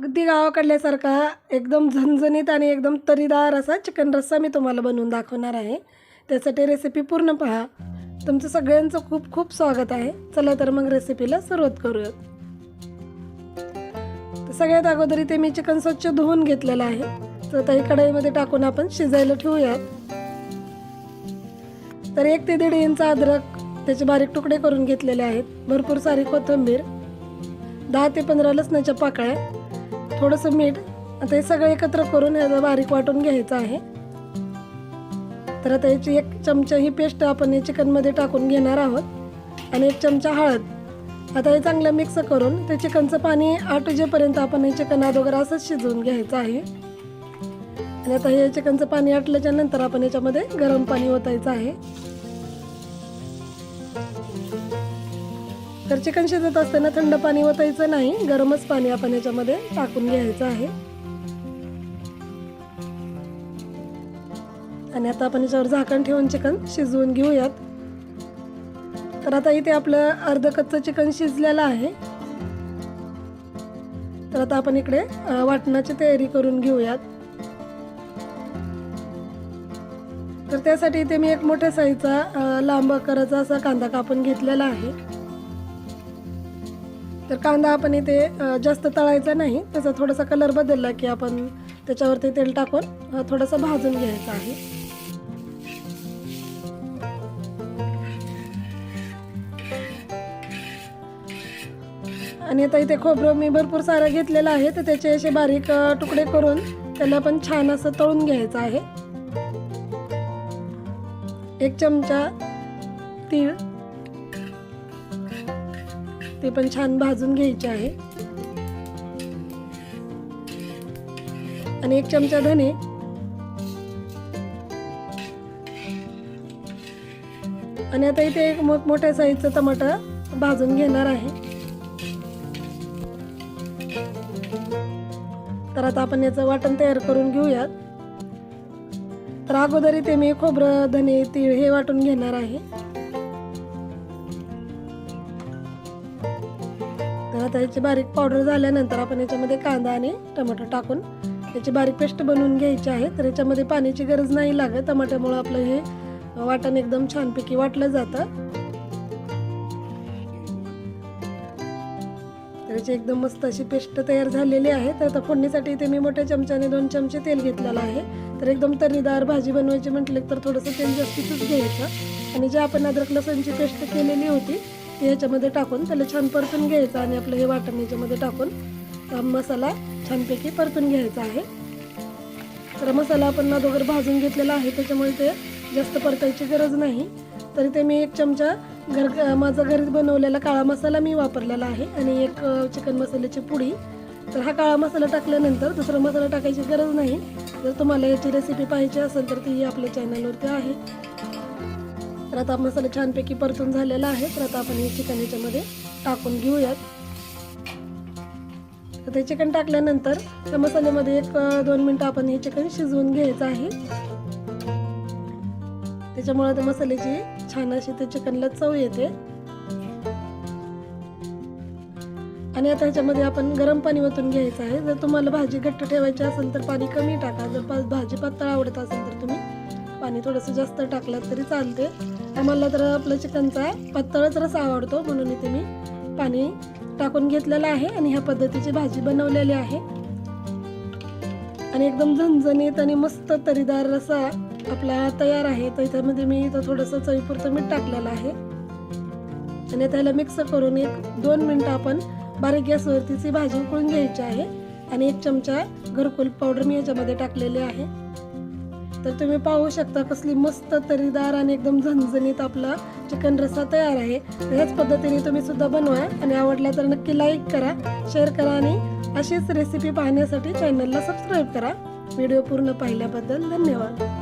अगदी गावाकडल्यासारखा एकदम झणझणीत आणि एकदम तरीदार असा चिकन रस्सा मी तुम्हाला बनवून दाखवणार आहे. त्यासाठी रेसिपी पूर्ण पहा. तुमचं सगळ्यांचं खूप खूप स्वागत आहे. चला तर मग रेसिपीला सुरुवात करूयात. तर सगळ्यात अगोदर इथे मी चिकन स्वच्छ धुवून घेतलेलं आहे. तर आता ही कढईमध्ये टाकून आपण शिजायला ठेवूयात. तर एक ते दीड इंच अद्रक त्याचे बारीक तुकडे करून घेतलेले आहेत. भरपूर सारी कोथिंबीर. दहा ते पंधरा लसणाच्या पाकळ्या. थोडंसं मीठ आता हे सगळं एकत्र करून ह्याला बारीक वाटून घ्यायचं आहे. तर आता याची एक चमचा ही पेस्ट आपण या चिकनमध्ये टाकून घेणार आहोत. आणि एक चमचा हळद. आता हे चांगलं मिक्स करून ते चिकनचं पाणी आटजेपर्यंत आपण हे चिकन अगोदर असंच शिजवून घ्यायचं आहे. आणि आता हे चिकनचं पाणी आटल्याच्या नंतर आपण याच्यामध्ये गरम पाणी ओतायचं आहे. तर चिकन शिजत असताना थंड पाणी ओतायचं नाही. गरमच पाणी आपण याच्यामध्ये टाकून घ्यायचं आहे. आणि आता आपण याच्यावर झाकण ठेवून चिकन शिजवून घेऊयात. तर आता इथे आपलं अर्ध कच्चं चिकन शिजलेलं आहे. तर आता आपण इकडे वाटणाची तयारी करून घेऊयात. तर त्यासाठी इथे मी एक मोठ्या साईजचा लांब आकाराचा असा कांदा कापून घेतलेला आहे. तर कांदा आपण इथे जास्त तळायचा नाही. त्याचा थोडासा कलर बदलला की आपण त्याच्यावरती तेल टाकून थोडासा भाजून घ्यायचा आहे. आणि आता इथे खोबरं मी भरपूर सारं घेतलेलं आहे. तर त्याचे असे बारीक तुकडे करून त्याला पण छान असं तळून घ्यायचं आहे. एक चमचा तीळ ते पण छान भाजून घ्यायचे आहे. आणि एक चमचा धने. आणि आता इथे एक मोठ मोठ्या साईजचं टमाटर भाजून घेणार आहे. तर आता आपण याचं वाटण तयार करून घेऊयात. तर अगोदर इथे मी खोबरं धने तीळ हे वाटून घेणार आहे. आता याची बारीक पावडर झाल्यानंतर आपण याच्यामध्ये कांदा आणि टमाटर टाकून याची बारीक पेस्ट बनवून घ्यायची आहे. तर याच्यामध्ये पाण्याची गरज नाही लागत. टमाट्यामुळं आपलं हे वाटण एकदम छानपैकी वाटलं जातं. तर याची एकदम मस्त अशी पेस्ट तयार झालेली आहे. तर आता फोडणीसाठी इथे मी मोठ्या चमच्याने दोन चमचे तेल घेतलेलं आहे. तर एकदम तर्रीदार भाजी बनवायची म्हटले तर थोडंसं तेल जास्तीतच घ्यायचं. आणि जे आपण अद्रक लसणची पेस्ट केलेली होती याच्यामध्ये ह्याच्यामध्ये टाकून त्याला छान परतून घ्यायचं आणि आपलं हे वाटण याच्यामध्ये टाकून मसाला छानपैकी परतून घ्यायचा आहे. तर मसाला आपण अगोदर भाजून घेतलेला आहे त्याच्यामुळे ते जास्त परतायची गरज नाही. तरी ते मी एक चमचा घर माझा घरी बनवलेला काळा मसाला मी वापरलेला आहे आणि एक चिकन मसाल्याची पुडी. तर हा काळा मसाला टाकल्यानंतर दुसरा मसाला टाकायची गरज नाही. जर तुम्हाला याची रेसिपी पाहिजे असेल तर ती आपल्या चॅनलवरती आहे. तर आता मसाला छानपैकी परतून झालेला आहे. तर आता आपण हे चिकन याच्यामध्ये टाकून घेऊयात. तर ते चिकन टाकल्यानंतर त्या मसाल्यामध्ये एक दोन मिनटं आपण हे चिकन शिजवून घ्यायचं आहे. त्याच्यामुळे त्या मसाल्याची छान अशी त्या चिकनला चव येते. आणि आता ह्याच्यामध्ये आपण गरम पाणी ओतून घ्यायचं आहे. जर तुम्हाला भाजी घट्ट ठेवायची असेल तर पाणी कमी टाका. जर भाजी पातळ आवडत असेल तर तुम्ही पाणी थोडंसं जास्त टाकलं तरी चालते आम्हाला तर आपलं चिकनचा पातळच रसा आवडतो म्हणून इथे मी पाणी टाकून घेतलेलं आहे आणि ह्या पद्धतीची भाजी बनवलेली आहे. आणि एकदम झणझणीत आणि मस्त तरीदार रसा आपला तयार आहे. तर त्यामध्ये मी इथं थोडंसं चवीपुरतं मीठ टाकलेलं आहे. आणि त्याला मिक्स करून एक दोन मिनटं आपण बारीक गॅसवरतीची भाजी उकळून घ्यायची आहे. आणि एक चमचा घरकुल पावडर मी याच्यामध्ये टाकलेली आहे. तर तुम्ही पाहू शकता कसली मस्त तरीदार आणि एकदम झणझणीत आपला चिकन रस्सा तयार आहे. ह्याच पद्धतीने तुम्ही सुद्धा बनवा आणि आवडला तर नक्की लाईक करा शेअर करा आणि अशीच रेसिपी पाहण्यासाठी चॅनलला सबस्क्राईब करा. व्हिडिओ पूर्ण पाहिल्याबद्दल धन्यवाद.